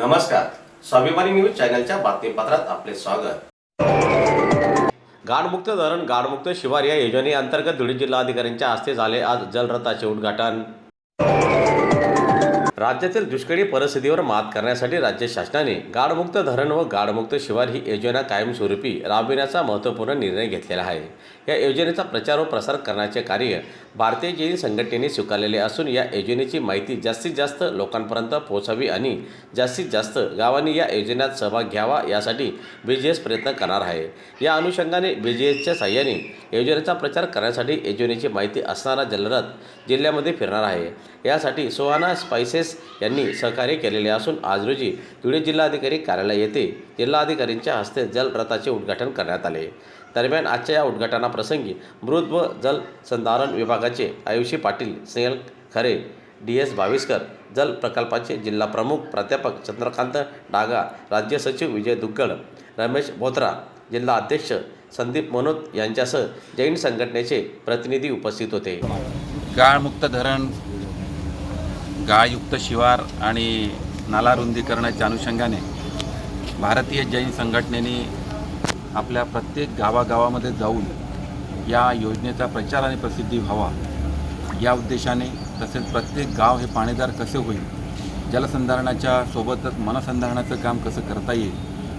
नमस्कार. स्वाभिमानी न्यूज चॅनलच्या बातमीपत्रात आपले स्वागत. गाडमुक्त धरण गाडमुक्त शिवार या योजनेअंतर्गत धुळे जिल्हाधिकाऱ्यांच्या हस्ते झाले आज जलरथाचे उद्घाटन. राज्यातील दुष्काळी परिस्थितीवर मात करण्यासाठी राज्य शासनाने गाडमुक्त धरण व गाडमुक्त शिवार ही योजना कायमस्वरूपी राबविण्याचा महत्त्वपूर्ण निर्णय घेतलेला आहे. या योजनेचा प्रचार व प्रसार करण्याचे कार्य भारतीय जैन संघटनेने स्वीकारलेले असून या योजनेची माहिती जास्तीत जास्त लोकांपर्यंत पोहोचावी आणि जास्तीत जास्त गावांनी या योजनेत सहभाग घ्यावा यासाठी बी जी एस प्रयत्न करणार आहे. या अनुषंगाने बी जी एसच्या साह्याने योजनेचा प्रचार करण्यासाठी योजनेची माहिती असणारा जलरथ जिल्ह्यामध्ये फिरणार आहे. यासाठी सोहाना स्पायसेस यांनी सहकार्य केलेले असून आज रोजी धुळे जिल्हाधिकारी कार्यालय येथे जिल्हाधिकारींच्या हस्ते जलरथाचे उद्घाटन करण्यात आले. दरम्यान आजच्या या उद्घाटनाप्रसंगी मृद व जल संधारण विभागाचे आयुषी पाटील स्नेहल खरे डी एस भाविस्कर जल प्रकल्पाचे जिल्हा प्रमुख प्राध्यापक चंद्रकांत डागा राज्य सचिव विजय दुग्गड रमेश बोत्रा जिल्हा अध्यक्ष संदीप मनोत यांच्यासह जैन संघटनेचे प्रतिनिधी उपस्थित होते. गाळमुक्त धरण गाळयुक्त शिवार आणि नाला रुंदीकरणाच्या अनुषंगाने भारतीय जैन संघटनेने आपल्या प्रत्येक गावागावामध्ये जाऊन या योजनेचा प्रचार आणि प्रसिद्धी व्हावा या उद्देशाने तसेच प्रत्येक गाव हे पाणीदार कसे होईल जलसंधारणाच्या सोबतच मनसंधारणाचं काम कसं करता येईल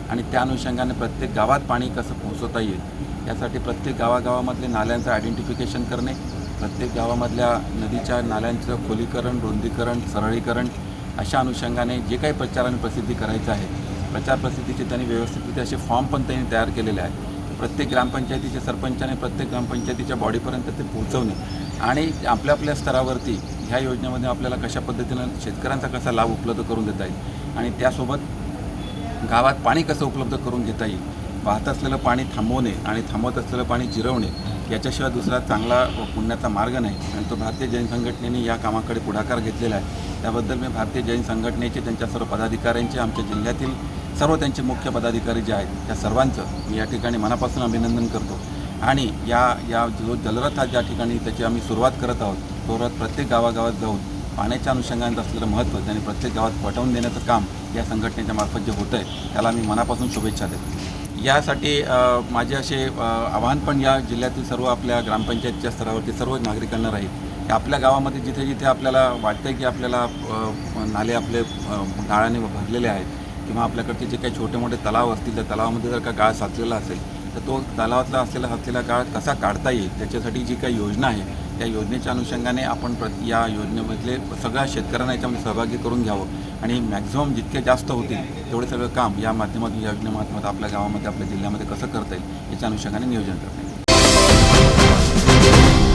आणि त्या अनुषंगाने प्रत्येक गावात पाणी कसं पोहोचवता येईल यासाठी प्रत्येक गावागावामधले नाल्यांचं आयडेंटिफिकेशन करणे प्रत्येक गावामधल्या नदीच्या नाल्यांचं खोलीकरण रुंदीकरण सरळीकरण अशा अनुषंगाने जे काही प्रचार आणि प्रसिद्धी करायचं आहे प्रचार प्रसिद्धीचे त्यांनी व्यवस्थितरित्या असे फॉर्म पण त्यांनी तयार केलेले आहे प्रत्येक ग्रामपंचायतीच्या सरपंचाने प्रत्येक ग्रामपंचायतीच्या बॉडीपर्यंत ते पोहोचवणे आणि आपल्या आपल्या स्तरावरती ह्या योजनेमध्ये आपल्याला कशा पद्धतीनं शेतकऱ्यांचा कसा लाभ उपलब्ध करून देता येईल आणि त्यासोबत गावात पाणी कसं उपलब्ध करून घेता येईल वाहत असलेलं पाणी थांबवणे आणि थांबवत असलेलं पाणी जिरवणे याच्याशिवाय दुसरा चांगला पुण्याचा मार्ग नाही. आणि तो भारतीय जैन संघटनेने या कामाकडे पुढाकार घेतलेला आहे. त्याबद्दल मी भारतीय जैन संघटनेचे त्यांच्या सर्व पदाधिकाऱ्यांचे आमच्या जिल्ह्यातील सर्व त्यांचे मुख्य पदाधिकारी जे आहेत त्या सर्वांचं मी या ठिकाणी मनापासून अभिनंदन करतो. आणि या या जो जलरथ हा ज्या ठिकाणी त्याची आम्ही सुरुवात करत आहोत तो रथ प्रत्येक गावागावात जाऊन पाण्याच्या अनुषंगाने असलेलं महत्त्व त्यांनी प्रत्येक गावात पटवून देण्याचं काम या संघटनेच्या मार्फत जे होतं आहे त्याला मी मनापासून शुभेच्छा देतो. यासाठी माझे असे आव्हान आवाहन पण या जिल्ह्यातील सर्व आपल्या ग्रामपंचायतच्या स्तरावरती सर्व नागरिकांना राहील. आपल्या गावामध्ये जिथे जिथे आपल्याला वाटतं की आपल्याला नाले आपले गाळाने भरलेले आहेत किंवा आपल्याकडचे जे काही छोटे मोठे तलाव असतील त्या तलावामध्ये जर का गाळ साचलेला असेल तर तो तलावातला असलेला साचलेला गाळ कसा काढता येईल? त्याच्यासाठी जी काही योजना आहे त्या योजनेच्या अनुषंगाने आपण प्र या योजनेमधले सगळ्या शेतकऱ्यांना याच्यामध्ये सहभागी करून घ्यावं. आणि मॅक्झिमम जितके जास्त होतील तेवढे सगळं काम या माध्यमातून या योजनेमार्फत आपल्या गावामध्ये आपल्या जिल्ह्यामध्ये कसं करता येईल याच्या अनुषंगाने नियोजन करता येईल.